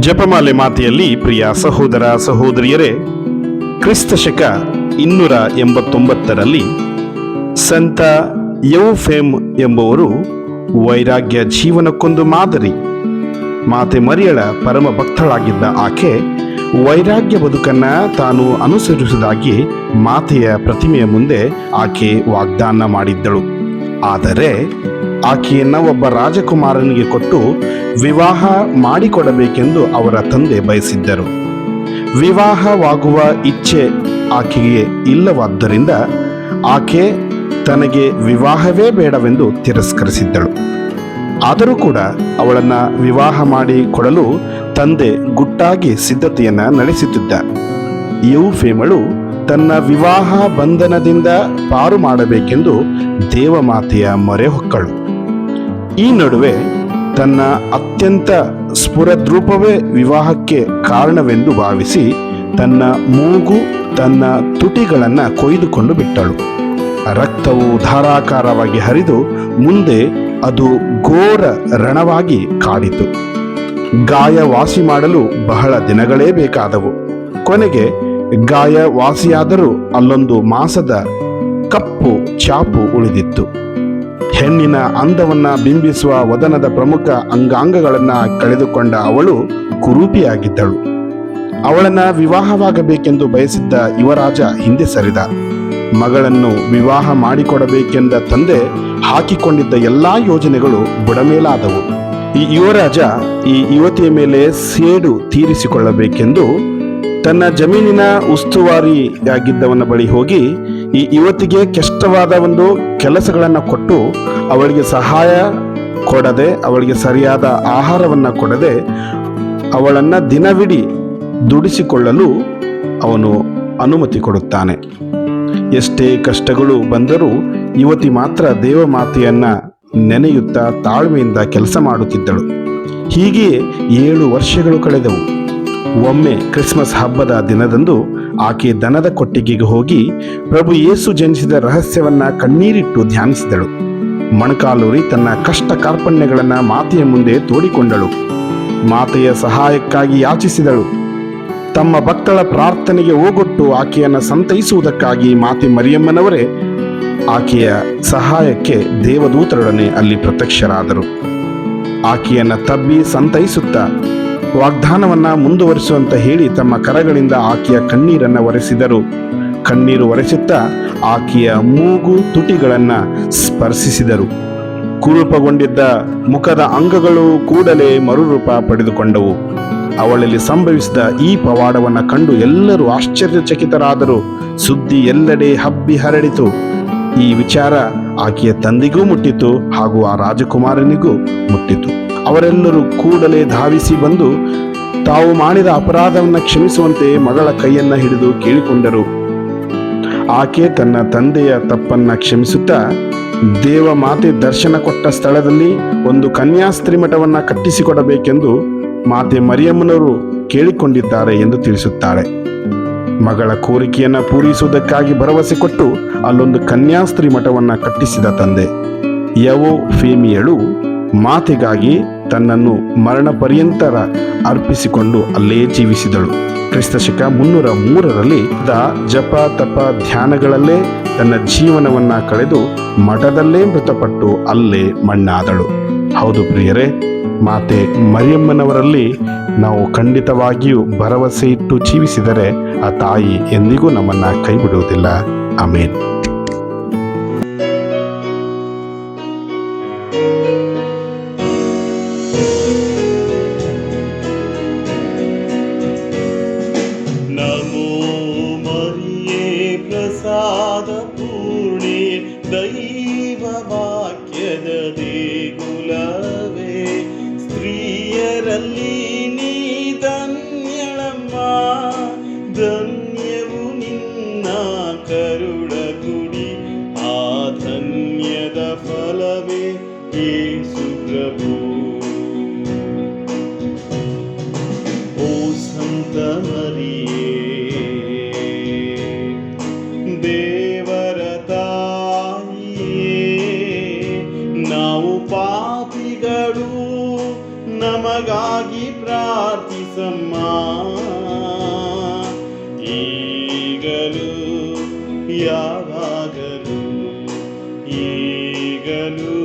ಜಪಮಾಲೆ ಮಾತೆಯಲ್ಲಿ ಪ್ರಿಯ ಸಹೋದರ ಸಹೋದರಿಯರೇ ಕ್ರಿಸ್ತ ಶಕ ಇನ್ನೂರ ಎಂಬತ್ತೊಂಬತ್ತರಲ್ಲಿ ಸಂತ ಯೌಫೇಮ್ ಎಂಬುವರು ವೈರಾಗ್ಯ ಜೀವನಕ್ಕೊಂದು ಮಾದರಿ. ಮಾತೆ ಮರಿಯಳ ಪರಮ ಭಕ್ತಳಾಗಿದ್ದ ಆಕೆ ವೈರಾಗ್ಯ ಬದುಕನ್ನ ತಾನು ಅನುಸರಿಸುವುದಾಗಿ ಮಾತೆಯ ಪ್ರತಿಮೆಯ ಮುಂದೆ ಆಕೆ ವಾಗ್ದಾನ ಮಾಡಿದ್ದಳು. ಆದರೆ ಆಕೆಯನ್ನ ಒಬ್ಬ ರಾಜಕುಮಾರನಿಗೆ ಕೊಟ್ಟು ವಿವಾಹ ಮಾಡಿಕೊಡಬೇಕೆಂದು ಅವರ ತಂದೆ ಬಯಸಿದ್ದರು. ವಿವಾಹವಾಗುವ ಇಚ್ಛೆ ಆಕೆಗೆ ಇಲ್ಲವಾದ್ದರಿಂದ ಆಕೆ ತನಗೆ ವಿವಾಹವೇ ಬೇಡವೆಂದು ತಿರಸ್ಕರಿಸಿದ್ದಳು. ಆದರೂ ಕೂಡ ಅವಳನ್ನ ವಿವಾಹ ಮಾಡಿ ಕೊಡಲು ತಂದೆ ಗುಟ್ಟಾಗಿ ಸಿದ್ಧತೆಯನ್ನು ನಡೆಸುತ್ತಿದ್ದ. ಯೌಫೇಮಳು ತನ್ನ ವಿವಾಹ ಬಂಧನದಿಂದ ಪಾರು ಮಾಡಬೇಕೆಂದು ದೇವಮಾತೆಯ ಮೊರೆ ಹೊಕ್ಕಳು. ಈ ನಡುವೆ ತನ್ನ ಅತ್ಯಂತ ಸ್ಫುರದ್ರೂಪವೇ ವಿವಾಹಕ್ಕೆ ಕಾರಣವೆಂದು ಭಾವಿಸಿ ತನ್ನ ಮೂಗು ತನ್ನ ತುಟಿಗಳನ್ನು ಕೊಯ್ದುಕೊಂಡು ಬಿಟ್ಟಳು. ರಕ್ತವು ಧಾರಾಕಾರವಾಗಿ ಹರಿದು ಮುಂದೆ ಅದು ಘೋರ ರಣವಾಗಿ ಕಾಡಿತು. ಗಾಯ ವಾಸಿ ಮಾಡಲು ಬಹಳ ದಿನಗಳೇ ಬೇಕಾದವು. ಕೊನೆಗೆ ಗಾಯ ವಾಸಿಯಾದರೂ ಅಲ್ಲೊಂದು ಮಾಸದ ಕಪ್ಪು ಚಾಪು ಉಳಿದಿತ್ತು. ಹೆಣ್ಣಿನ ಅಂದವನ್ನ ಬಿಂಬಿಸುವ ವದನದ ಪ್ರಮುಖ ಅಂಗಾಂಗಗಳನ್ನ ಕಳೆದುಕೊಂಡ ಅವಳು ಕುರೂಪಿಯಾಗಿದ್ದಳು. ಅವಳನ್ನ ವಿವಾಹವಾಗಬೇಕೆಂದು ಬಯಸಿದ್ದ ಯುವರಾಜ ಹಿಂದೆ ಸರಿದ. ಮಗಳನ್ನು ವಿವಾಹ ಮಾಡಿಕೊಡಬೇಕೆಂದ ತಂದೆ ಹಾಕಿಕೊಂಡಿದ್ದ ಎಲ್ಲಾ ಯೋಜನೆಗಳು ಬುಡಮೇಲಾದವು. ಈ ಯುವರಾಜ ಈ ಯುವತಿಯ ಮೇಲೆ ಸೇಡು ತೀರಿಸಿಕೊಳ್ಳಬೇಕೆಂದು ತನ್ನ ಜಮೀನಿನ ಉಸ್ತುವಾರಿಯಾಗಿದ್ದವನ ಬಳಿ ಹೋಗಿ ಈ ಯುವತಿಗೆ ಕಷ್ಟವಾದ ಒಂದು ಕೆಲಸಗಳನ್ನು ಕೊಟ್ಟು ಅವಳಿಗೆ ಸಹಾಯ ಕೊಡದೆ, ಅವಳಿಗೆ ಸರಿಯಾದ ಆಹಾರವನ್ನು ಕೊಡದೆ ಅವಳನ್ನು ದಿನವಿಡೀ ದುಡಿಸಿಕೊಳ್ಳಲು ಅವನು ಅನುಮತಿ ಕೊಡುತ್ತಾನೆ. ಎಷ್ಟೇ ಕಷ್ಟಗಳು ಬಂದರೂ ಯುವತಿ ಮಾತ್ರ ದೇವಮಾತೆಯನ್ನ ನೆನೆಯುತ್ತಾ ತಾಳ್ಮೆಯಿಂದ ಕೆಲಸ ಮಾಡುತ್ತಿದ್ದಳು. ಹೀಗೆಯೇ ಏಳು ವರ್ಷಗಳು ಕಳೆದವು. ಒಮ್ಮೆ ಕ್ರಿಸ್ಮಸ್ ಹಬ್ಬದ ದಿನದಂದು ಆಕೆ ದನದ ಕೊಟ್ಟಿಗೆಗೆ ಹೋಗಿ ಪ್ರಭು ಯೇಸು ಜನಿಸಿದ ರಹಸ್ಯವನ್ನ ಕಣ್ಣೀರಿಟ್ಟು ಧ್ಯಾನಿಸಿದಳು. ಮಣಕಾಲೂರಿ ತನ್ನ ಕಷ್ಟ ಕಾರ್ಪಣ್ಯಗಳನ್ನ ಮಾತೆಯ ಮುಂದೆ ತೋಡಿಕೊಂಡಳು. ಮಾತೆಯ ಸಹಾಯಕ್ಕಾಗಿ ಯಾಚಿಸಿದಳು. ತಮ್ಮ ಭಕ್ತಳ ಪ್ರಾರ್ಥನೆಗೆ ಓಗೊಟ್ಟು ಆಕೆಯನ್ನು ಸಂತೈಸುವುದಕ್ಕಾಗಿ ಮಾತೆ ಮರಿಯಮ್ಮನವರೇ, ಆಕೆಯ ಸಹಾಯಕ್ಕೆ ದೇವದೂತರೊಡನೆ ಅಲ್ಲಿ ಪ್ರತ್ಯಕ್ಷರಾದರು. ಆಕೆಯನ್ನು ತಬ್ಬಿ ಸಂತೈಸುತ್ತಾ ವಾಗ್ದಾನವನ್ನ ಮುಂದುವರಿಸುವಂತ ಹೇಳಿ ತಮ್ಮ ಕರಗಳಿಂದ ಆಕೆಯ ಕಣ್ಣೀರನ್ನ ಒರೆಸಿದರು. ಕಣ್ಣೀರು ಒರೆಸುತ್ತಾ ಆಕೆಯ ಮೂಗು ತುಟಿಗಳನ್ನ ಸ್ಪರ್ಶಿಸಿದರು. ಕುರೂಪಗೊಂಡಿದ್ದ ಮುಖದ ಅಂಗಗಳು ಕೂಡಲೇ ಮರುರೂಪ ಪಡೆದುಕೊಂಡವು. ಅವಳಲ್ಲಿ ಸಂಭವಿಸಿದ ಈ ಪವಾಡವನ್ನ ಕಂಡು ಎಲ್ಲರೂ ಆಶ್ಚರ್ಯಚಕಿತರಾದರು. ಸುದ್ದಿ ಎಲ್ಲೆಡೆ ಹಬ್ಬಿ ಹರಡಿತು. ಈ ವಿಚಾರ ಆಕೆಯ ತಂದೆಗೂ ಮುಟ್ಟಿತು ಹಾಗೂ ಆ ರಾಜಕುಮಾರನಿಗೂ ಮುಟ್ಟಿತು. ಅವರೆಲ್ಲರೂ ಕೂಡಲೇ ಧಾವಿಸಿ ಬಂದು ತಾವು ಮಾಡಿದ ಅಪರಾಧವನ್ನು ಕ್ಷಮಿಸುವಂತೆ ಮಗಳ ಕೈಯನ್ನ ಹಿಡಿದು ಕೇಳಿಕೊಂಡರು. ಆಕೆ ತನ್ನ ತಂದೆಯ ತಪ್ಪನ್ನ ಕ್ಷಮಿಸುತ್ತಾ ದೇವ ಮಾತೆ ದರ್ಶನ ಕೊಟ್ಟ ಸ್ಥಳದಲ್ಲಿ ಒಂದು ಕನ್ಯಾಸ್ತ್ರೀ ಮಠವನ್ನ ಕಟ್ಟಿಸಿಕೊಡಬೇಕೆಂದು ಮಾತೆ ಮರಿಯಮ್ಮನವರು ಕೇಳಿಕೊಂಡಿದ್ದಾರೆ ಎಂದು ತಿಳಿಸುತ್ತಾಳೆ. ಮಗಳ ಕೋರಿಕೆಯನ್ನ ಪೂರೈಸುವುದಕ್ಕಾಗಿ ಭರವಸೆ ಕೊಟ್ಟು ಅಲ್ಲೊಂದು ಕನ್ಯಾಸ್ತ್ರೀ ಮಠವನ್ನ ಕಟ್ಟಿಸಿದ ತಂದೆ. ಯವೋ ಫೇಮಿಯಳು ಮಾತೆಗಾಗಿ ತನ್ನನ್ನು ಮರಣ ಪರ್ಯಂತರ ಅರ್ಪಿಸಿಕೊಂಡು ಅಲ್ಲೇ ಜೀವಿಸಿದಳು. ಕ್ರಿಸ್ತಶಕ ಮುನ್ನೂರ ಮೂರರಲ್ಲಿ ದ ಜಪ ತಪ ಧ್ಯಾನಗಳಲ್ಲೇ ತನ್ನ ಜೀವನವನ್ನ ಕಳೆದು ಮಠದಲ್ಲೇ ಮೃತಪಟ್ಟು ಅಲ್ಲೇ ಮಣ್ಣಾದಳು. ಹೌದು ಪ್ರಿಯರೇ, ಮಾತೆ ಮರಿಯಮ್ಮನವರಲ್ಲಿ ನಾವು ಖಂಡಿತವಾಗಿಯೂ ಭರವಸೆ ಇಟ್ಟು ಜೀವಿಸಿದರೆ ಆ ತಾಯಿ ಎಂದಿಗೂ ನಮ್ಮನ್ನ ಕೈ ಬಿಡುವುದಿಲ್ಲ ಆಮೇನ್. ಪುಣ್ಯದ ಫಲವೇ ಯೇಸು ಪ್ರಭು. ಓ ಸಂತ ಮರಿಯೇ ದೇವರ ನಾವು ಪಾಪಿಗಳು ನಮಗಾಗಿ ಪ್ರಾರ್ಥಿಸಮ್ಮ. ಈಗಲೂ ಯಾವಾಗಲೂ ಈಗಲೂ